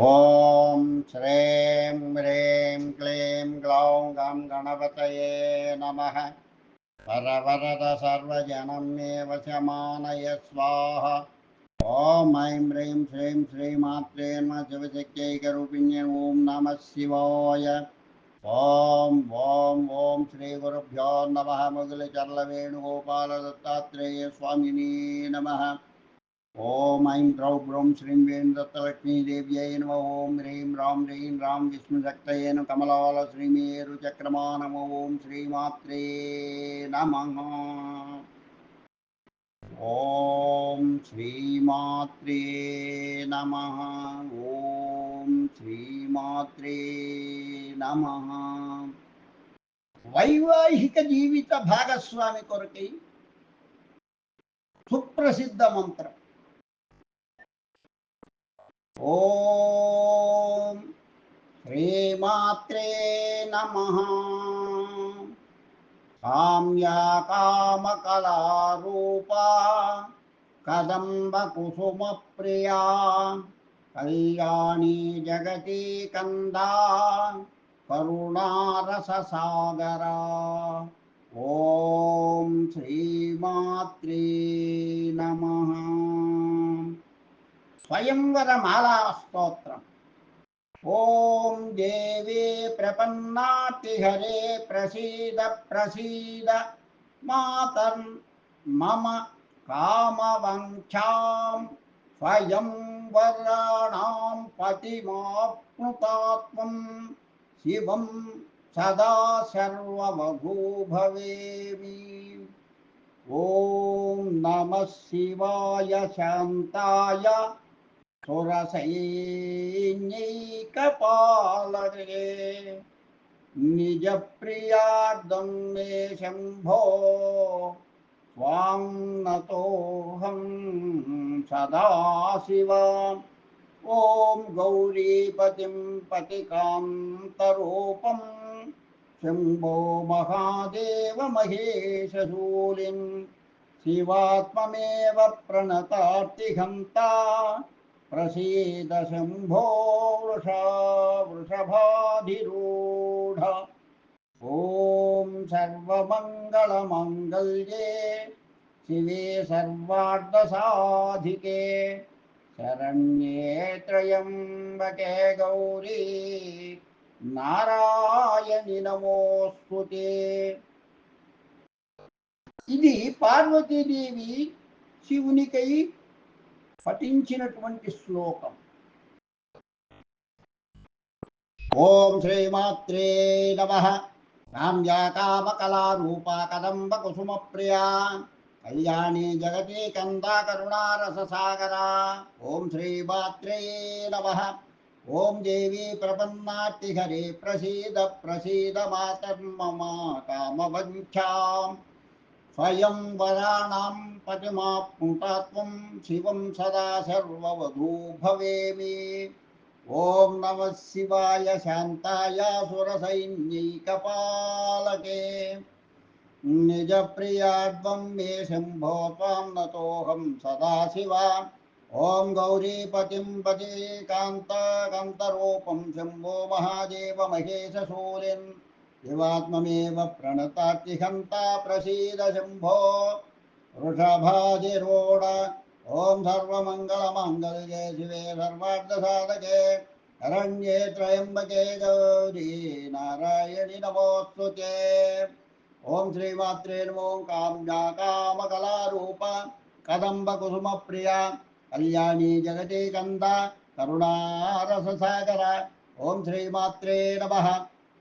ॐ श्रीं ह्रीं क्लीं ग्लौं गं गणपतये नमः। परवरद सर्वजनं मे वशमानय स्वाहा ॐ ऐं ह्रीं श्रीं श्रीमात्रे नमः शिवशक्त्यैकरूपिण्य ॐ नमः शिवाय। ॐ ॐ ॐ श्रीगुरुभ्यो नमः। मुगुलचर्लवेणुगोपालदत्तात्रेयस्वामिनी नमः। ॐ ऐं द्रौ ब्रौं श्रीं वें दत्तलक्ष्मीदेव्यै नमः ॐ ह्रीं रां ह्रीं रां विष्णुशक्तये नमः कमलाल श्रीमेरुचक्रमा नमो ॐ श्रीमात्रे नमः ॐ श्रीमात्रे नमः ॐ श्रीमात्रे నమః వైవాహిక జీవిత భాగస్వామి కొరకై సుప్రసిద్ధ మంత్రం ॐ श्रीमात्रे नमः। काम्या कामकलारूपा कदम्बकुसुमप्रिया कल्याणी जगती कन्दा करुणारससागरा। ॐ श्रीमात्रे नमः। स्वयंवरमालास्तोत्रम्। ॐ देवे प्रपन्नातिहरे प्रसीद प्रसीद। मातर् मम कामवंक्षां स्वयंवराणां पतिमाप्नुतात्मं शिवं सदा सर्ववगूभवे ॐ नमः शिवाय शान्ताय। सुरसैन्यैकपालगे निजप्रियार्दं मे शम्भो त्वां नतोऽहं सदाशिवाम् ॐ गौरीपतिं पतिकान्तरूपं शम्भो महादेवमहेशशूलिं शिवात्ममेव प्रणतार्तिहन्ता प्रसीद शम्भो वृषा वृषभाधिरूढ ॐ सर्वमङ्गलमङ्गल्ये शिवे सर्वार्धसाधिके शरण्ये त्रयम्बके गौरी నారాయణి నమోస్తుతే ఇది పార్వతీదేవి శివునికై పఠించినటువంటి శ్లోకం ఓం శ్రీమాత్రే నమ కామ్యా కామకళారూపా కదంబ కుసుమ ప్రియా కళ్యాణి జగతి కందా కరుణారససాగరా ఓం శ్రీమాత్రే నమ ఓం దేవి ప్రపన్నార్తిహరే ప్రసీద ప్రసీద మాతర్మమ కామవంఛాం స్వయం వరాణాం पद्ममाप्नुता त्वं शिवं सदा सर्ववधू भवेमि ॐ नमः शिवाय शान्ताय सुरसैन्यैकपालके। निजप्रियाद्वं मे शम्भो त्वां नतोऽहं गौरीपति ॐ गौरीपतिं शंभो कान्तकान्तरूपं शम्भो महादेव महेशशूलिन् दिवात्ममेव प्रणतातिहन्ता प्रसीद शम्भो। वृषभाजिरोड ॐ सर्वमङ्गलमङ्गल्ये शिवे सर्वार्थसाधके। अरण्ये त्र्यम्बके गौरी नारायणि नमोस्तुते ओम श्री मात्रे नमो काम्या कामकलारूप। कदम्बकुसुमप्रिया। कल्याणी जगती कन्द करुणारससागर। ॐ श्रीमात्रे नमः।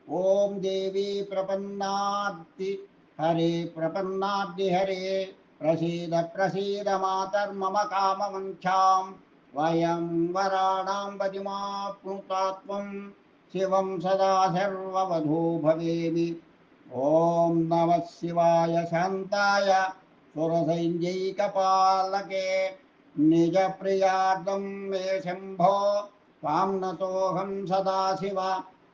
ओम देवी प्रपन्नाति। हरे प्रपन्नाति हरे। प्रसीद प्रसीद मातर मम काम कामवञ्छां वयम वराणाम पतिमाप्नुता त्वं शिवं सदा सर्ववधू भवेमि। ओम नमः शिवाय शान्ताय। सुरसैञ्जैकपालके निजप्रियार्दं मे शम्भो। सदा नतोऽहं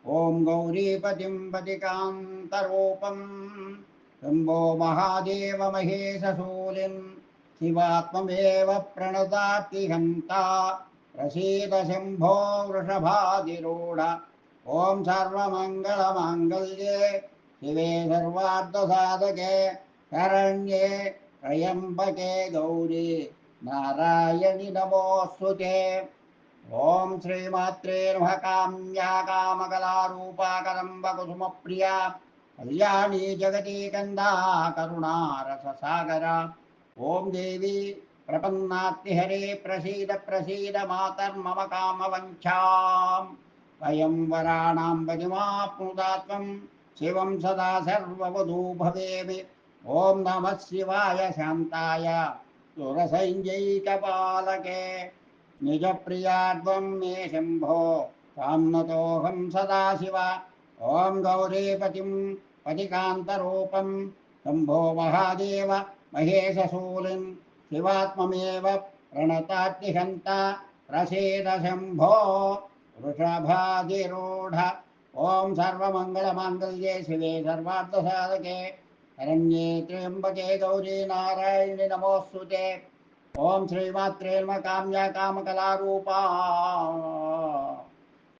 ओम गौरी गौरीपतिं पतिकान्तरूपम्। शम्भो महादेव महेशशूलिम् प्रणता हंता प्रसीद शम्भो ओं सर्वंगल मंगल्ये शिवे सर्वार्थसाधके। शरण्ये त्र्यम्बके गौरी। नारायणी नमोऽस्तु ओं श्रीमात्रे नमः काम्या कामकलारूपा कदम्बकुसुमप्रिया कल्याणी जगती कन्दा करुणारससागरा ॐ देवी प्रपन्नात्तिहरे प्रसीद प्रसीद मातर्मम कामवञ्चाम् वयं वराणां भजिमाप्नुता त्वं शिवं सदा सर्ववधू भवेमि ॐ नमः शिवाय शान्ताय। सुरसञ्जैकपालके निजप्रियाद्वं मे शम्भो। त्वां नतोऽहं सदा शिव ॐ गौरीपतिं पतिकान्तरूपं शम्भो महादेव महेशशूलिं शिवात्ममेव प्रणतात्यहन्ता प्रसीद शम्भो। वृषभाधिरूढ ॐ सर्वमङ्गलमाङ्गल्ये शिवे सर्वार्थसाधके। शरण्ये त्र्यम्बके गौरी नारायणि नमोऽस्तु ते। ॐ श्रीमात्रे काम्या कामकलारूपा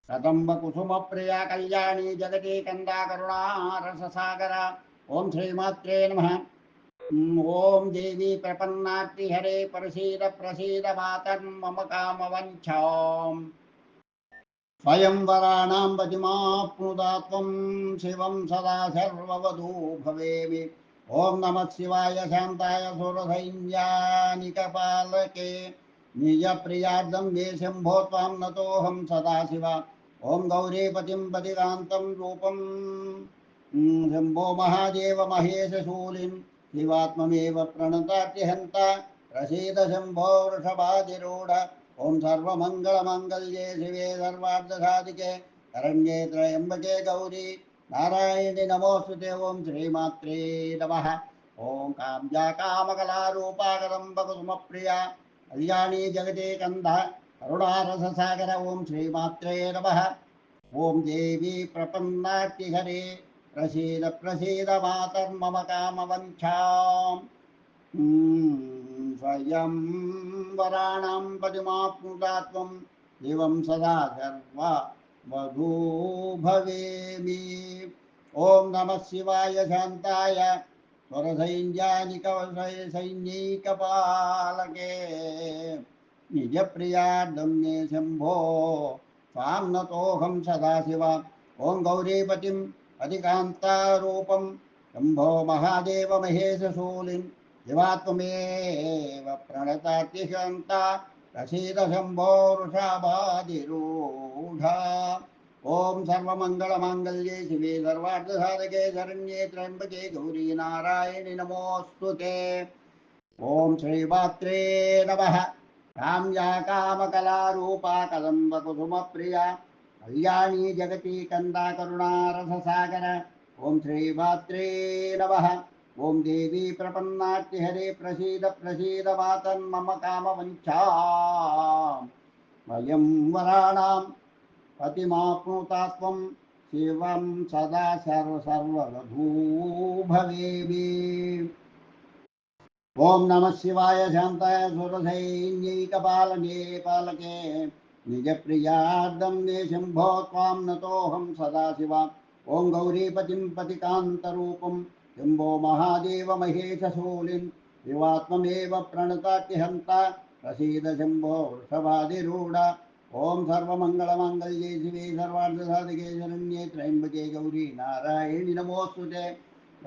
कदम्बकुसुमप्रिया कल्याणी जगती कन्दा करुणा रससागरा ॐ श्रीमात्रे नमः। ॐ देवी प्रपन्नार्तिहरे प्रसीद प्रसीद मातर्मम कामवञ्छाम् स्वयंवराणां पतिमाप्नुता त्वं शिवं सदा सर्ववधू भवेमि। ॐ नमः शिवाय शान्ताय सुरसैन्यानिकपालके निजप्रियार्धं मे शम्भो त्वां नतोऽहं सदा शिव ॐ गौरीपतिं पतिकान्तं रूपं। शम्भो महादेव महेश महेशशूलिं शिवात्ममेव प्रणतात्यहन्ता। प्रसीद शम्भो वृषभाधिरूढ ॐ सर्वमङ्गलमाङ्गल्ये शिवे सर्वार्थसाधिके। शरण्ये त्र्यम्बके गौरी। नारायणि नमोऽस्तु ते ॐ श्रीमात्रे नमः। ॐ काम्या कदम्बकुसुमप्रिया कल्याणी जगते कन्धा करुणारससागर ॐ श्रीमात्रे नमः। ॐ देवी प्रपन्नार्तिहरे प्रसीद प्रसीद मातर्मम कामवञ्छाम् स्वयं वराणां पदिमाप्नुता त्वं सदा सर्वा वधू भवेमि। ॐ नमः शिवाय शान्ताय स्वरसैन्यानिकसैन्यैकपालके निजप्रियार्धं मे शम्भो। त्वां नतोऽहं सदा शिव ॐ गौरीपतिम् अधिकान्तारूपं शम्भो महादेव महेशशूलिं शिवात्ममेव प्रणतात्यशान्ता प्रसीद शम्भो वृषाभाधिरूढा ॐ सर्वमङ्गलमाङ्गल्ये शिवे सर्वार्थसाधके शरण्ये गौरी नारायणि नमोऽस्तु ते। ॐ श्रीमात्रे नमः। काम्या कामकलारूपा कदम्बकुसुमप्रिया कल्याणी जगती कन्दा करुणारससागर ॐ श्रीमात्रे नमः। ॐ देवी प्रपन्नार्तिहरे प्रसीद प्रसीद मातन्मम कामवञ्छाम् वयं वराणां पतिमाप्नुता त्वं शिवं सदा सर्व सर्ववधू भवेमि ॐ नमः शिवाय शान्ताय सुरसैन्यैकपालने पालके निजप्रियार्दं मे शम्भो त्वां नतोऽहं सदा शिव ॐ गौरीपतिं पतिकान्तरूपं। शम्भो महादेव महेशशूलिं शिवात्ममेव प्रणतात्यहन्ता प्रसीद शम्भो वृषभाधिरूढ ॐ सर्वमङ्गलमाङ्गल्ये शिवे सर्वार्थसाधिके शरण्ये त्र्यम्बके गौरी नारायणि नमोऽस्तु ते।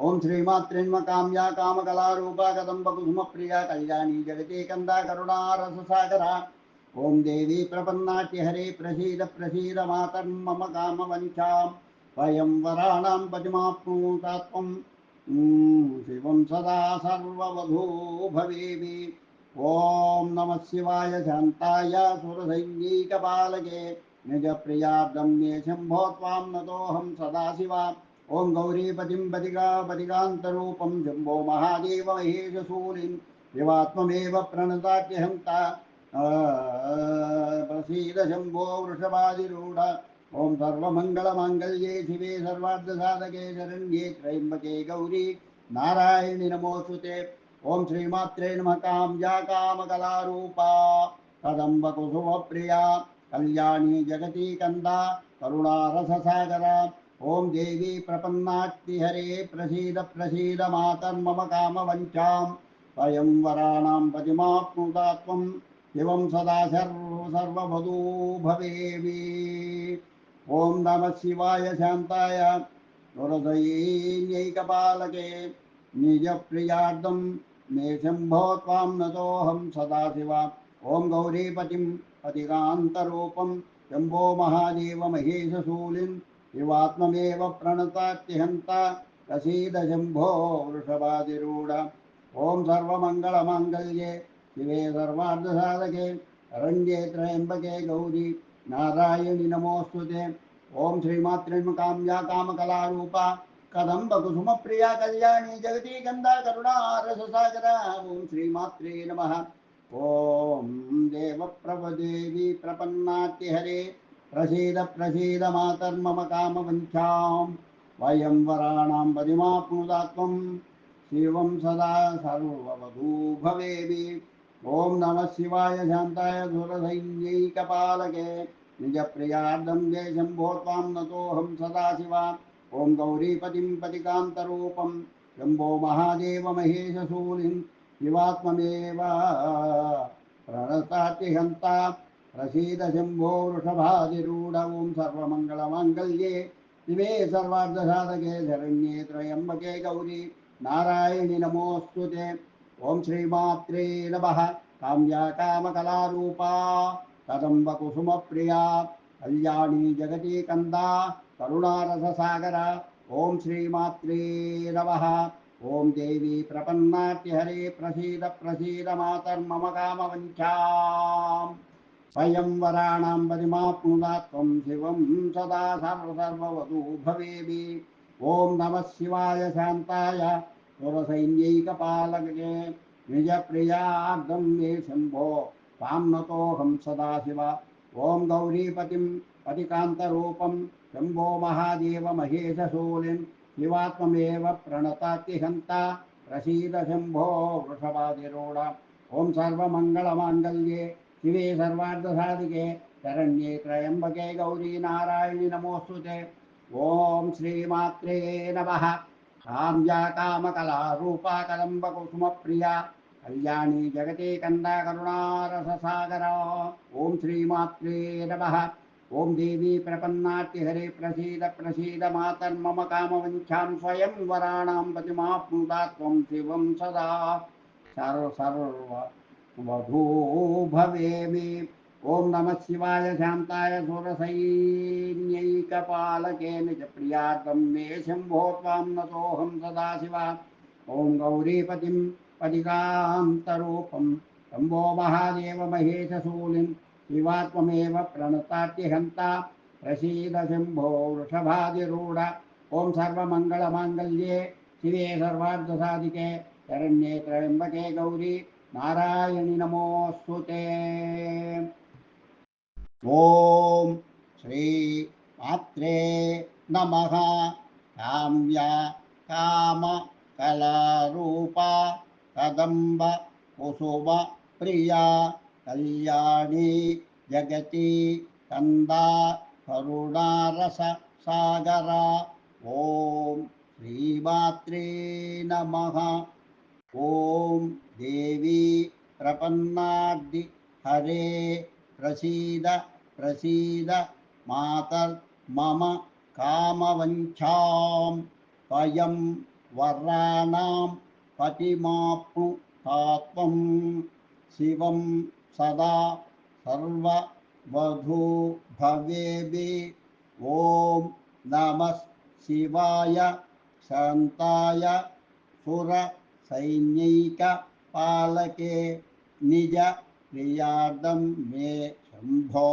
ॐ श्रीमात्रेन्मकाम्या कामकलारूपा कदम्बकुसुमप्रिया कल्याणी जगते कन्दा करुणारससागरा। ॐ देवी प्रपन्नाट्यहरे प्रसीद प्रसीद मातर्मम कामवञ्चां वयं वराणां पतिमाप्नुता त्वं शिवं सदा सर्ववधू भवेमि ॐ नमः शिवाय शान्ताय निजप्रियार्दं मे शम्भो त्वां सदा शिवा ॐ गौरीपतिं पतिका पतिकान्तरूपं शम्भो महादेव महेशशूलिं शिवात्ममेव प्रणतात्यहन्ता प्रसीद शम्भो वृषभादिरूढ। ॐ सर्वमङ्गलमाङ्गल्ये शिवे सर्वार्थसाधके शरण्ये त्र्यम्बके गौरी नारायणि नमोऽस्तु ते। ॐ श्रीमात्रे नमः काम्या कामकलारूपा कदम्बकुसुमप्रिया कल्याणी जगती कन्दा। करुणारससागरा। ॐ देवी प्रपन्नाट्टिहरे प्रसीद प्रसीद मातर्मम कामवञ्चां स्वयंवराणां पतिमाप्नुता त्वं शिवं सदा सर्व सर्ववधू भवेमि। ॐ नमः शिवाय शान्ताय। सुरदयैकपालके निजप्रियार्थं मे शम्भो त्वां नतोऽहं सदाशिवा ॐ गौरीपतिं पतिकान्तरूपं शम्भो महादेव महेशशूलिं शिवात्ममेव प्रणतात्यहन्ता प्रसीद शम्भो वृषभादिरूढ। ॐ सर्वमङ्गलमाङ्गल्ये, शिवे सर्वार्धसाधके अरण्ये त्र्यम्बके गौरी, नारायणि नमोऽस्तु ते। ॐ श्रीमातृकाम्या कामकलारूपा, कदम्बकुसुमप्रिया कल्याणी जगती गन्धा करुणारससागरा ॐ श्रीमात्रे नमः। ॐ देवप्रभदेवी प्रपन्नातिहरे प्रसीद प्रसीद मातर्मम कामवञ्चां वयं वराणां पदिमाप्नुदा त्वं शिवं सदा सर्ववधू भवेमि ॐ नमः शिवाय शान्ताय सुरसैन्यैकपालके। निजप्रियार्धं ये शम्भो त्वां नतोऽहं सदा शिवा ॐ गौरीपतिं पतिकान्तरूपं। शम्भो महादेव महेशशूलिं शिवात्ममेव प्रणतातिहन्ता प्रसीद शम्भो वृषभादिरूढ ॐ सर्वमङ्गलमाङ्गल्ये। शिवे सर्वार्धसाधके शरण्ये त्र्यम्बके गौरी। नारायणि नमोऽस्तु ते। ॐ श्रीमात्रे नमः। काम्या कदम्बकुसुमप्रिया कल्याणी जगती कन्दा करुणारससागरा। ॐ श्रीमात्रे नमः। ॐ देवी प्रपन्नाट्यहरे प्रसीद प्रसीद मातर्मम कामवञ्चाम् स्वयं वराणां पदिमाप्नुदा त्वं शिवं सदा सर्व सर्ववधू भवेमि। ॐ नमः शिवाय शान्ताय सुरसैन्यैकपालके निजप्रियार्धं मे शम्भो। त्वां नतोऽहं सदा शिव ॐ गौरीपतिं पतिकान्तरूपं। शम्भो महादेव महेशशूलिं शिवात्ममेव प्रणतातिहन्ता। प्रसीद शम्भो वृषभादिरूढ। ॐ सर्वमङ्गलमाङ्गल्ये। शिवे सर्वार्धसाधिके शरण्ये त्र्यम्बके गौरी नारायणि नमोऽस्तु ते ॐ श्रीमात्रे नमः। काम्या कामकला रूपा कदम्बकुसुमप्रिया कल्याणी जगते कन्दा करुणारससागरा। ॐ श्रीमात्रे नमः। ॐ देवी प्रपन्नाट्यहरे प्रसीद प्रसीद मातर्मम कामवञ्चां स्वयं वराणां पतिमाप्नुदा त्वं शिवं सदा। सर्व सर्व वधू भवेमि। ॐ नमः शिवाय शान्ताय सुरसैन्यैकपालके निजप्रियार्थं मे शम्भो त्वां नतोऽहं सदा शिवा ॐ गौरीपतिं पदिकान्तरूपं शम्भो महादेव महेशशूलिं शिवात्ममेव प्रणतात्यहन्ता। प्रसीद शम्भो वृषभादिरूढ। ॐ सर्वमङ्गलमाङ्गल्ये शिवे सर्वार्धसाधिके। शरण्ये त्र्यम्बके गौरी। नारायणि नमोऽस्तु ते ॐ श्री मात्रे नमः। काम्या काम कलारूपा कदम्ब कुसुम प्रिया कल्याणी जगती कन्दा करुणारस सागरा। ॐ श्रीमात्रे नमः। ॐ देवी प्रपन्नाद्दि हरे प्रसीद प्रसीद। मातर् मम कामवञ्चां स्वयं वराणां पतिमाप्नुता शिवं सदा सर्ववधू भवेमि ॐ नमः शिवाय शान्ताय सुरसैन्यैकपालके निज प्रियार्दं मे शम्भो।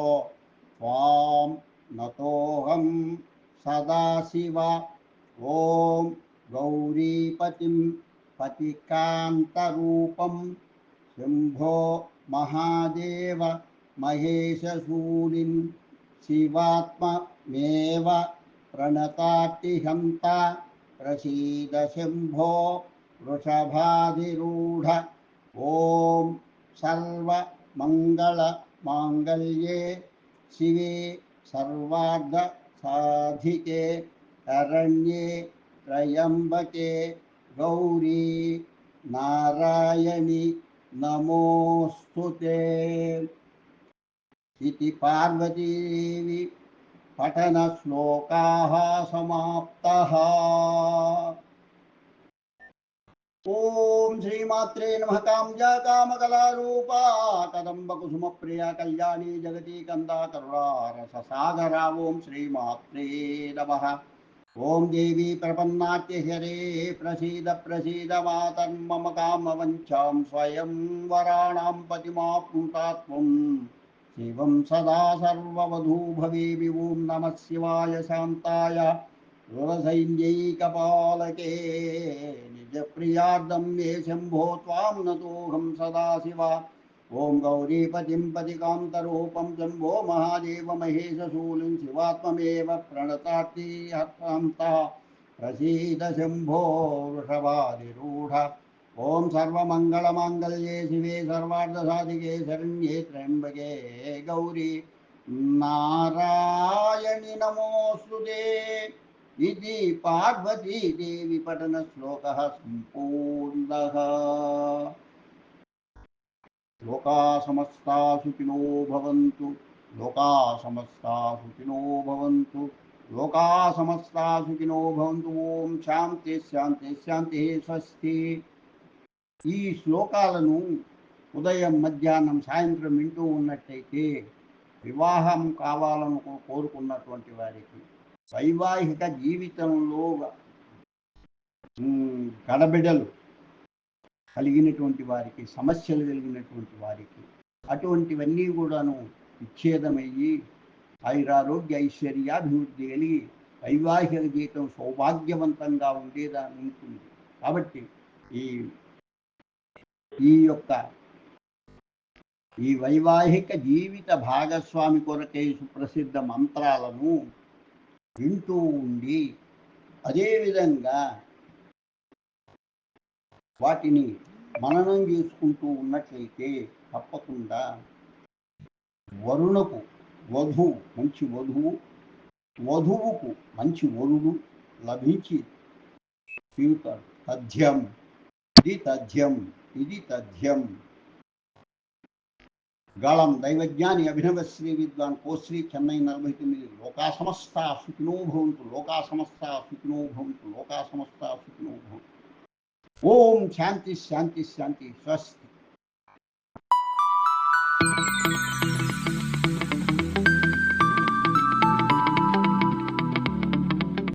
त्वां नतोऽहं सदाशिव ॐ गौरीपतिं पतिकान्तरूपं। शम्भो महादेव महेशशूलिं शिवात्ममेव प्रणतातिहन्ता प्रसीद शम्भो। वृषभाधिरूढ ॐ सर्वमङ्गलमाङ्गल्ये शिवे सर्वार्धसाधिके अरण्ये त्र्यम्बके गौरी नारायणि नमोऽस्तु ते। इति पार्वतीदेवी पठनश्लोकाः समाप्तः। ॐ श्रीमात्रे नमः काम्या कामकलारूपा कदम्बकुसुमप्रिया कल्याणी जगती कन्दा करुणारससागरा ॐ श्रीमात्रे नमः। ॐ देवी प्रपन्नाट्यहरे प्रसीद प्रसीद मातर्मम कामवञ्चां स्वयं वराणां पतिमाप्नुतात्मम् शिवं सदा सर्ववधू भवेवि ॐ नमः शिवाय शान्ताय। सुरसैन्यैकपालके निजप्रियार्दं मे शम्भो त्वां नतोऽहं सदा शिव ॐ गौरीपतिं पतिकान्तरूपं शम्भो महादेव महेशशूलिं शिवात्ममेव प्रणतार्ति हर्तान्ता प्रसीद शम्भो वृषभादिरूढ ॐ सर्वमङ्गलमाङ्गल्ये शिवे सर्वार्धसाधिके शरण्ये त्र्यम्बके गौरी नारायणि नमोऽस्तु ते ఇది పార్వతీదేవి పఠన శ్లోక సంపూర్ణ. లోకా సమస్తా సుఖినో భవంతు లోకా సమస్తా సుఖినో భవంతు లోకా సమస్తా సుఖినో భవంతు ఓం శాంతి శాంతి శాంతి స్వస్తి. ఈ శ్లోకాలను ఉదయం మధ్యాహ్నం సాయంత్రం వింటూ ఉన్నట్టయితే వివాహం కావాలను కోరుకున్నటువంటి వారికి వైవాహిక జీవితంలో కడబిడలు గడబిడలు కలిగినటువంటి వారికి సమస్యలు కలిగినటువంటి వారికి అటువంటివన్నీ కూడాను విచ్ఛేదమయ్యి ఐరారోగ్య ఐశ్వర్యాభివృద్ధి కలిగి వైవాహిక జీవితం సౌభాగ్యవంతంగా ఉండేదా ఉంటుంది. కాబట్టి ఈ ఈ యొక్క ఈ వైవాహిక జీవిత భాగస్వామి కొరకే సుప్రసిద్ధ మంత్రాలను వింటూ ఉండి అదేవిధంగా వాటిని మననం చేసుకుంటూ ఉన్నట్లయితే తప్పకుండా వరుణకు వధువు మంచి వధువు వధువుకు మంచి వరుడు లభించి తీరుతాడు. తథ్యం. ఇది తథ్యం. ఇది తథ్యం. गलम दैवज्ञा अभिनव श्री विद्वा कोश्री चेन्नई नलभ तुम लोका समस्ता सुखिनो भवंत लोका समस्ता सुखिनो भवंत लोका समस्ता सुखिनो भवंत ओम शांति शांति शांति स्वस्थ